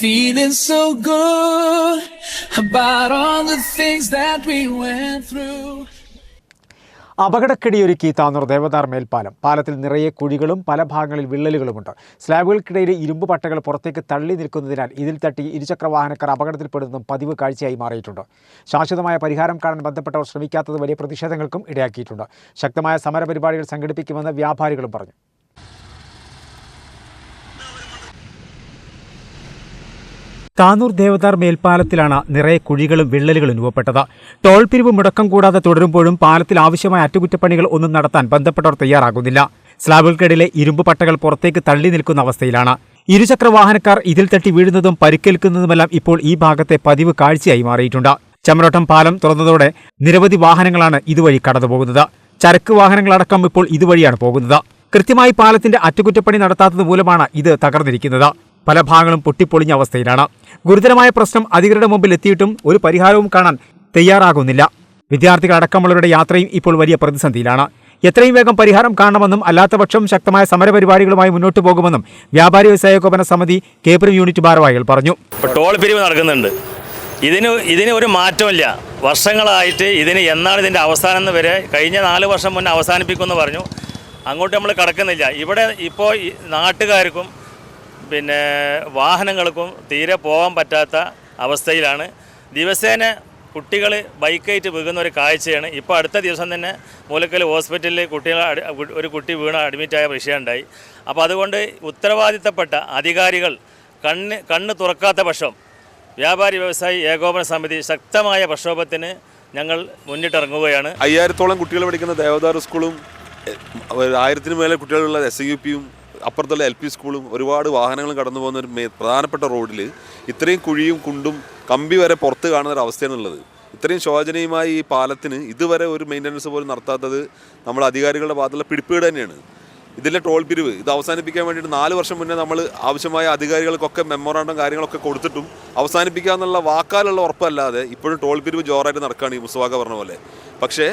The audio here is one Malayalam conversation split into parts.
feeling so good about all the things that we went through. അപകടക്കിടിയൊരുക്കി Tanur Devadar മേൽപ്പാലം. പാലത്തിൽ നിറയെ കുഴികളും പല ഭാഗങ്ങളിൽ വിള്ളലുകളുമുണ്ട്. സ്ലാബുകൾക്കിടയിലെ ഇരുമ്പ് പട്ടകൾ പുറത്തേക്ക് തള്ളി നിൽക്കുന്നതിനാൽ ഇതിൽ തട്ടി ഇരുചക്ര വാഹനക്കാർ അപകടത്തിൽപ്പെടുന്നതും പതിവ് കാഴ്ചയായി മാറിയിട്ടുണ്ട്. ശാശ്വതമായ പരിഹാരം കാണാൻ ബന്ധപ്പെട്ടവർ ശ്രമിക്കാത്തത് വലിയ പ്രതിഷേധങ്ങൾക്കും ഇടയാക്കിയിട്ടുണ്ട്. ശക്തമായ സമരപരിപാടികൾ സംഘടിപ്പിക്കുമെന്ന് വ്യാപാരികളും പറഞ്ഞു. താനൂർ ദേവദാർ മേൽപ്പാലത്തിലാണ് നിറയെ കുഴികളും വിള്ളലുകളും രൂപപ്പെട്ടത്. ടോൾ പിരിവ് മുടക്കം കൂടാതെ തുടരുമ്പോഴും പാലത്തിൽ ആവശ്യമായ അറ്റകുറ്റപ്പണികൾ ഒന്നും നടത്താൻ ബന്ധപ്പെട്ടവർ തയ്യാറാകുന്നില്ല. സ്ലാബുകൾക്കിടയിലെ ഇരുമ്പ് പട്ടകൾ പുറത്തേക്ക് തള്ളി നിൽക്കുന്ന അവസ്ഥയിലാണ്. ഇരുചക്ര വാഹനക്കാർ ഇതിൽ തട്ടി വീഴുന്നതും പരിക്കേൽക്കുന്നതുമെല്ലാം ഇപ്പോൾ ഈ ഭാഗത്തെ പതിവ് കാഴ്ചയായി മാറിയിട്ടുണ്ട്. ചമരോട്ടം പാലം തുറന്നതോടെ നിരവധി വാഹനങ്ങളാണ് ഇതുവഴി കടന്നുപോകുന്നത്. ചരക്ക് വാഹനങ്ങളടക്കം ഇപ്പോൾ ഇതുവഴിയാണ് പോകുന്നത്. കൃത്യമായി പാലത്തിന്റെ അറ്റകുറ്റപ്പണി നടത്താത്തത് മൂലമാണ് ഇത് തകർന്നിരിക്കുന്നത്. പല ഭാഗങ്ങളും പൊട്ടിപ്പൊളിഞ്ഞ അവസ്ഥയിലാണ്. ഗുരുതരമായ പ്രശ്നം അധികൃതരുടെ മുമ്പിൽ എത്തിയിട്ടും ഒരു പരിഹാരവും കാണാൻ തയ്യാറാകുന്നില്ല. വിദ്യാർത്ഥികൾ അടക്കമുള്ളവരുടെ യാത്രയും ഇപ്പോൾ വലിയ പ്രതിസന്ധിയിലാണ്. എത്രയും വേഗം പരിഹാരം കാണണമെന്നും അല്ലാത്തപക്ഷം ശക്തമായ സമരപരിപാടികളുമായി മുന്നോട്ട് പോകുമെന്നും വ്യാപാരി വ്യവസായ ഏകോപന സമിതി കേപ്രം യൂണിറ്റ് ഭാരവാഹികൾ പറഞ്ഞു. ടോൾ പിരിവ് നടക്കുന്നുണ്ട്. ഇതിന് ഇതിന് ഒരു മാറ്റമില്ല. വർഷങ്ങളായിട്ട് ഇതിന് എന്നാണ് ഇതിന്റെ അവസാനം എന്ന് വരെ കഴിഞ്ഞ നാല് വർഷം മുന്നേ അവസാനിപ്പിക്കുമെന്ന് പറഞ്ഞു. അങ്ങോട്ട് നമ്മൾ കടക്കുന്നില്ല. ഇവിടെ ഇപ്പോൾ നാട്ടുകാർക്കും പിന്നെ വാഹനങ്ങൾക്കും തീരെ പോകാൻ പറ്റാത്ത അവസ്ഥയിലാണ്. ദിവസേന കുട്ടികൾ ബൈക്കായിട്ട് വീകുന്ന ഒരു കാഴ്ചയാണ്. ഇപ്പോൾ അടുത്ത ദിവസം തന്നെ മൂലക്കൽ ഹോസ്പിറ്റലിൽ കുട്ടികൾ ഒരു കുട്ടി വീണ് അഡ്മിറ്റായ വിഷയമുണ്ടായി. അപ്പോൾ അതുകൊണ്ട് ഉത്തരവാദിത്തപ്പെട്ട അധികാരികൾ കണ്ണ് കണ്ണ് തുറക്കാത്ത പക്ഷം വ്യാപാരി വ്യവസായി ഏകോപന സമിതി ശക്തമായ പ്രക്ഷോഭത്തിന് ഞങ്ങൾ മുന്നിട്ടിറങ്ങുകയാണ്. അയ്യായിരത്തോളം കുട്ടികൾ പഠിക്കുന്ന ദേവദാർ സ്കൂളും ആയിരത്തിന് മേലെ കുട്ടികളുള്ള എസ് യു പിയും അപ്പുറത്തുള്ള എൽ പി സ്കൂളും ഒരുപാട് വാഹനങ്ങളും കടന്നു പോകുന്ന ഒരു പ്രധാനപ്പെട്ട റോഡിൽ ഇത്രയും കുഴിയും കുണ്ടും കമ്പി വരെ പുറത്ത് കാണുന്ന ഒരു അവസ്ഥയാണുള്ളത് ഇത്രയും ശോചനീയമായി ഈ പാലത്തിന് ഇതുവരെ ഒരു മെയിന്റനൻസ് പോലും നടത്താത്തത് നമ്മുടെ അധികാരികളുടെ ഭാഗത്തുള്ള പിടിപ്പീട് തന്നെയാണ്. ഇതിലെ ടോൾ പിരിവ് ഇത് അവസാനിപ്പിക്കാൻ വേണ്ടിയിട്ട് നാല് വർഷം മുന്നേ നമ്മൾ ആവശ്യമായ അധികാരികൾക്കൊക്കെ മെമ്മോറാണ്ടം കാര്യങ്ങളൊക്കെ കൊടുത്തിട്ടും അവസാനിപ്പിക്കുക എന്നുള്ള വാക്കാലുള്ള ഉറപ്പല്ലാതെ ഇപ്പോഴും ടോൾ പിരിവ് ജോറായിട്ട് നടക്കുകയാണ് ഈ മുസ്വാക പറഞ്ഞ പോലെ. പക്ഷേ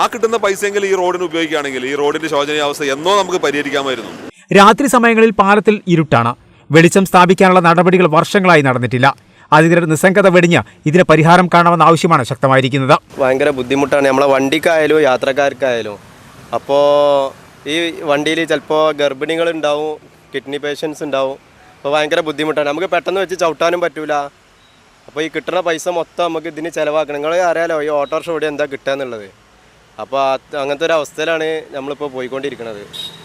ആ കിട്ടുന്ന പൈസയെങ്കിലും ഈ റോഡിന് ഉപയോഗിക്കുകയാണെങ്കിൽ ഈ റോഡിന്റെ ശോചനീയാവസ്ഥ എന്നോ നമുക്ക് പരിഹരിക്കാമായിരുന്നു. രാത്രി സമയങ്ങളിൽ പാലത്തിൽ ഇരുട്ടാണ്. വെളിച്ചം സ്ഥാപിക്കാനുള്ള നടപടികൾ വർഷങ്ങളായി നടന്നിട്ടില്ല. അധികൃതർ നിസ്സംഗത വെടിഞ്ഞ് ഇതിന് പരിഹാരം കാണണമെന്ന ആവശ്യമാണ് ശക്തമായിരിക്കുന്നത്. ഭയങ്കര ബുദ്ധിമുട്ടാണ്. നമ്മളെ വണ്ടിക്കായാലും യാത്രക്കാർക്കായാലും. അപ്പോൾ ഈ വണ്ടിയിൽ ചിലപ്പോൾ ഗർഭിണികൾ ഉണ്ടാവും കിഡ്നി പേഷ്യൻസ് ഉണ്ടാവും. അപ്പോൾ ഭയങ്കര ബുദ്ധിമുട്ടാണ്. നമുക്ക് പെട്ടെന്ന് വെച്ച് ചവിട്ടാനും പറ്റൂല. അപ്പോൾ ഈ കിട്ടുന്ന പൈസ മൊത്തം നമുക്ക് ഇതിന് ചിലവാക്കണം. നിങ്ങൾ അറിയാലോ ഈ ഓട്ടോറിക്ഷ ഓടി എന്താ കിട്ടുക എന്നുള്ളത് അപ്പോൾ അങ്ങനത്തെ ഒരു അവസ്ഥയിലാണ് നമ്മളിപ്പോൾ പോയിക്കൊണ്ടിരിക്കുന്നത്